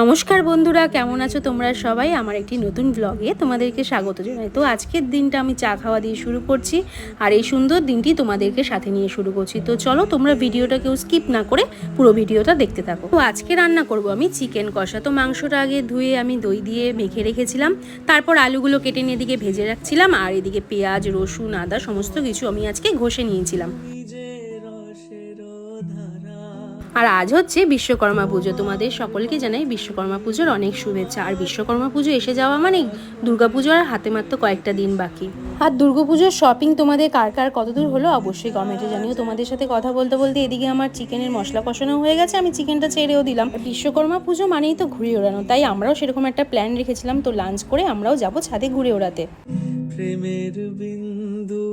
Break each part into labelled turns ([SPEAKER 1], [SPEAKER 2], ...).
[SPEAKER 1] নমস্কার বন্ধুরা, কেমন আছো তোমরা সবাই? আমার একটি নতুন ব্লগে তোমাদেরকে স্বাগত জানাই। তো আজকের দিনটা আমি চা খাওয়া দিয়ে শুরু করছি আর এই সুন্দর দিনটি তোমাদেরকে সাথে নিয়ে শুরু করছি। তো চলো তোমরা ভিডিওটা কেউ স্কিপ না করে পুরো ভিডিওটা দেখতে থাকো। তো আজকে রান্না করব আমি চিকেন কষা। তো মাংসটা আগে ধুয়ে আমি দই দিয়ে মেখে রেখেছিলাম। তারপর আলুগুলো কেটে নিয়ে এদিকে ভেজে রাখছিলাম আর এদিকে পেঁয়াজ, রসুন, আদা সমস্ত কিছু আমি আজকে ঘষে নিয়েছিলাম। আর আজ হচ্ছে বিশ্বকর্মা পুজো। তোমাদের সকলকে জানাই বিশ্বকর্মা পুজোর অনেক শুভেচ্ছা। আর বিশ্বকর্মা পুজো এসে যাওয়া মানে দুর্গা পুজো আর হাতে মাত্র কয়েকটা দিন বাকি। আর দুর্গাপুজোর শপিং তোমাদের কার কার কতদূর হলো অবশ্যই কমেন্টে জানিও। তোমাদের সাথে কথা বলতে বলতে এদিকে আমার চিকেনের মশলা কষানো হয়ে গেছে। আমি চিকেনটা ছেড়েও দিলাম। বিশ্বকর্মা পুজো মানেই তো ঘুরে ওড়ানো। তাই আমরাও সেরকম একটা প্ল্যান রেখেছিলাম। তো লাঞ্চ করে আমরাও যাব ছাদে ঘুরে ওড়াতে।
[SPEAKER 2] প্রেমের বিন্দু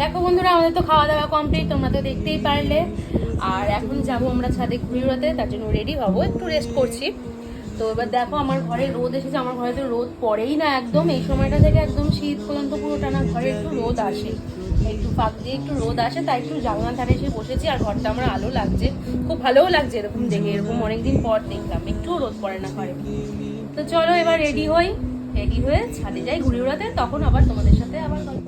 [SPEAKER 1] দেখো বন্ধুরা, আমাদের তো খাওয়া দাওয়া কমপ্লিট তোমরা তো দেখতেই পারলে। আর এখন যাব আমরা ছাদে ঘুরে উড়াতে তার জন্য রেডি হব একটু রেস্ট করছি। তো এবার দেখো, আমার ঘরে রোদ এসেছে, আমার ঘরে তো রোদ পড়েই না একদম। এই সময়টা থেকে একদম শীত পর্যন্ত পুরো টানা ঘরে একটু রোদ আসে। একটু ফাঁক দিয়ে একটু রোদ আসে, তাই একটু জানলার ধারে এসে বসেছি, আর ঘরটা আমার আলো লাগছে। খুব ভালোও লাগছে এরকম দেখে, এরকম অনেকদিন পর দেখলাম একটু রোদ পড়ে না ঘরে। তো চলো এবার রেডি হই রেডি হয়ে ছাদে যাই ঘুরে উড়াতে তখন আবার তোমাদের সাথে আবার গল্প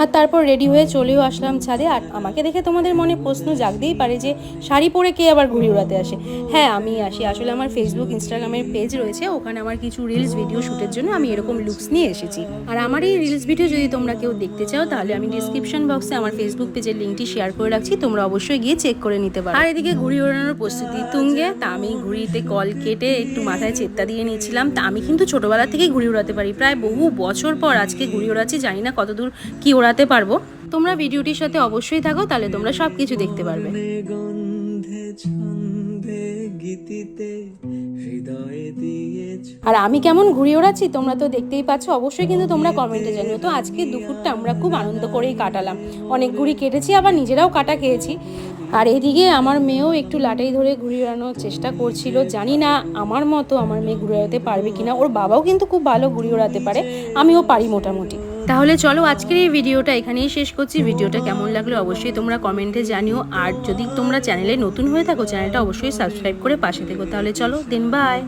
[SPEAKER 1] আর তারপর রেডি হয়ে চলেও আসলাম ছাদে। আর আমাকে দেখে তোমাদের মনে প্রশ্ন জাগতেই পারে যে, শাড়ি পরে কে আবার ঘুরে উড়াতে আসে? হ্যাঁ আমি আসি। আসলে আমার ফেসবুক ইনস্টাগ্রামের পেজ রয়েছে। ওখানে আমার কিছু রিলস ভিডিও শ্যুটের জন্য আমি এরকম লুকস নিয়ে এসেছি। আর আমার এই রিলস ভিডিও যদি তোমরা কেউ দেখতে চাও, তাহলে আমি ডিসক্রিপশন বক্সে আমার ফেসবুক পেজের লিঙ্কটি শেয়ার করে রাখছি। তোমরা অবশ্যই গিয়ে চেক করে নিতে পারো। আর এদিকে ঘুড়ি ওড়ানোর প্রস্তুতি তুঙ্গে। তা আমি ঘুড়িতে কল কেটে একটু মাথায় চেত্তা দিয়ে নিয়েছিলাম। তা আমি কিন্তু ছোটবেলা থেকেই ঘুড়ি ওড়াতে পারি। প্রায় বহু বছর পর আজকে ঘুড়ি ওড়াচ্ছি। জানি না কতদূর কি ওড়াতে পারব। তোমরা ভিডিওটির সাথে অবশ্যই থাকো তাহলে তোমরা সব কিছু দেখতে পারবে। আর আমি কেমন ঘুরে ওড়াচ্ছি তোমরা তো দেখতেই পাচ্ছ। অবশ্যই কিন্তু তোমরা কমেন্টে জানিও। তো আজকে দুপুরটা আমরা খুব আনন্দ করেই কাটালাম। অনেক ঘুড়ি কেটেছি আবার নিজেরাও কাটা খেয়েছি। আর এদিকে আমার মেয়েও একটু লাটাই ধরে ঘুরে ওড়ানোর চেষ্টা করছিল। জানি না আমার মতো আমার মেয়ে ঘুরে ওড়াতে পারবে কিনা। ওর বাবাও কিন্তু খুব ভালো ঘুরে ওড়াতে পারে। আমিও পারি মোটামুটি। তাহলে চলো আজকের এই ভিডিওটা এখানেই শেষ করছি। ভিডিওটা কেমন লাগল অবশ্যই তোমরা কমেন্টে জানিও। আর যদি তোমরা চ্যানেলে নতুন হয়ে থাকো, চ্যানেলটা অবশ্যই সাবস্ক্রাইব করে পাশে থেকো। তাহলে চলো, দিন বাই।